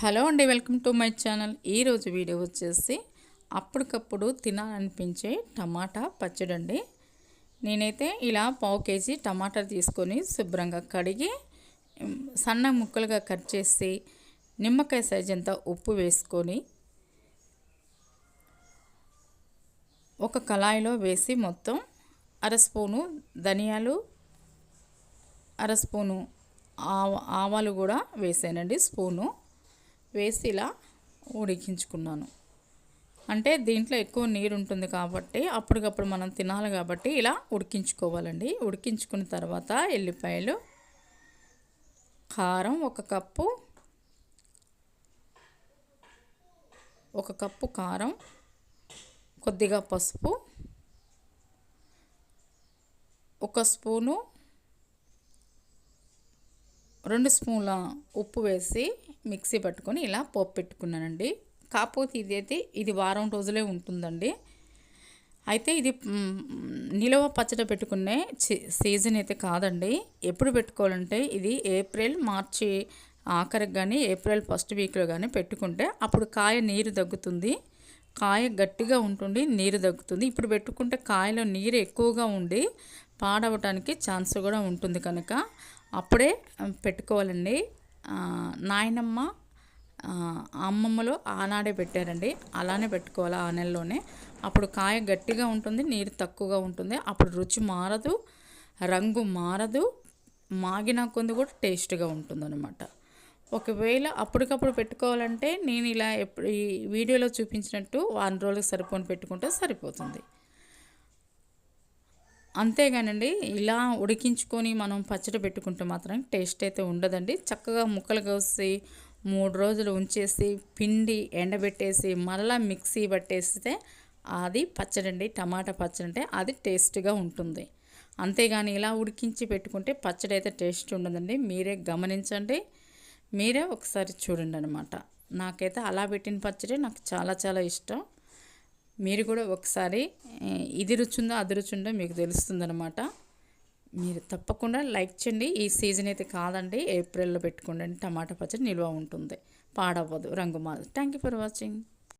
Hello అండి welcome to my channel. ఈరోజు video వచ్చేసి అప్పటికప్పుడు తినాలనిపించే టమాటా పచ్చడి అండి నేనైతే ఇలా పావు కేజీ టమాటా తీసుకొని శుభ్రంగా కడిగి సన్న ముక్కలుగా కట్ చేసి నిమ్మకాయ సైజ్ అంతా ఉప్పు వేసుకొని ఒక కళాయిలో వేసి మొత్తం అర స్పూను ధనియాలు అర స్పూను ఆవ ఆవాలు కూడా వేసానండి స్పూను. వేసి ఇలా ఉడికించుకున్నాను. అంటే దీంట్లో ఎక్కువ నీరు ఉంటుంది కాబట్టి అప్పటికప్పుడు మనం తినాలి కాబట్టి ఇలా ఉడికించుకోవాలండి. ఉడికించుకున్న తర్వాత ఎల్లిపాయలు కారం ఒక కప్పు ఒక కప్పు కారం కొద్దిగా పసుపు ఒక స్పూను రెండు స్పూన్ల ఉప్పు వేసి మిక్సీ పట్టుకొని ఇలా పోపు పెట్టుకున్నానండి. కాకపోతే ఇది అయితే ఇది వారం రోజులే ఉంటుందండి. అయితే ఇది నిలవ పచ్చడి పెట్టుకునే సీజన్ అయితే కాదండి. ఎప్పుడు పెట్టుకోవాలంటే ఇది ఏప్రిల్ మార్చి ఆఖరికి కానీ ఏప్రిల్ ఫస్ట్ వీక్లో కానీ పెట్టుకుంటే అప్పుడు కాయ నీరు తగ్గుతుంది. కాయ గట్టిగా ఉంటుంది నీరు తగ్గుతుంది. ఇప్పుడు పెట్టుకుంటే కాయలో నీరు ఎక్కువగా ఉండి పాడవటానికి ఛాన్స్ కూడా ఉంటుంది కనుక అప్పుడే పెట్టుకోవాలండి. నాయనమ్మ అమ్మమ్మలో ఆనాడే పెట్టారండి. అలానే పెట్టుకోవాలి ఆ నెలలోనే. అప్పుడు కాయ గట్టిగా ఉంటుంది నీరు తక్కువగా ఉంటుంది. అప్పుడు రుచి మారదు రంగు మారదు మాగిన కొంది కూడా టేస్ట్గా ఉంటుందన్నమాట. ఒకవేళ అప్పటికప్పుడు పెట్టుకోవాలంటే నేను ఇలా ఎప్పుడు ఈ వీడియోలో చూపించినట్టు వారం రోజులకు సరిపోని పెట్టుకుంటే సరిపోతుంది. అంతేగానండి ఇలా ఉడికించుకొని మనం పచ్చడి పెట్టుకుంటే మాత్రం టేస్ట్ అయితే ఉండదండి. చక్కగా ముక్కలు కోసి మూడు రోజులు ఉంచేసి పిండి ఎండబెట్టేసి మళ్ళీ మిక్సీ పట్టేస్తే అది పచ్చడి అండి టమాటా పచ్చడి అంటే అది టేస్ట్గా ఉంటుంది. అంతేగాని ఇలా ఉడికించి పెట్టుకుంటే పచ్చడి అయితే టేస్ట్ ఉండదండి. మీరే గమనించండి. మీరే ఒకసారి చూడండి అనమాట నాకైతే అలా పెట్టిన పచ్చడి నాకు చాలా చాలా ఇష్టం. మీరు కూడా ఒకసారి ఇది రుచుందో ఉందో అది రుచుందో మీకు తెలుస్తుందనమాట మీరు తప్పకుండా లైక్ చేయండి. ఈ సీజన్ అయితే కాదండి. ఏప్రిల్లో పెట్టుకోండి. టమాటా పచ్చడి నిల్వ ఉంటుంది. పాడవ్వదు. రంగు మారదు థ్యాంక్ యూ ఫర్ వాచింగ్.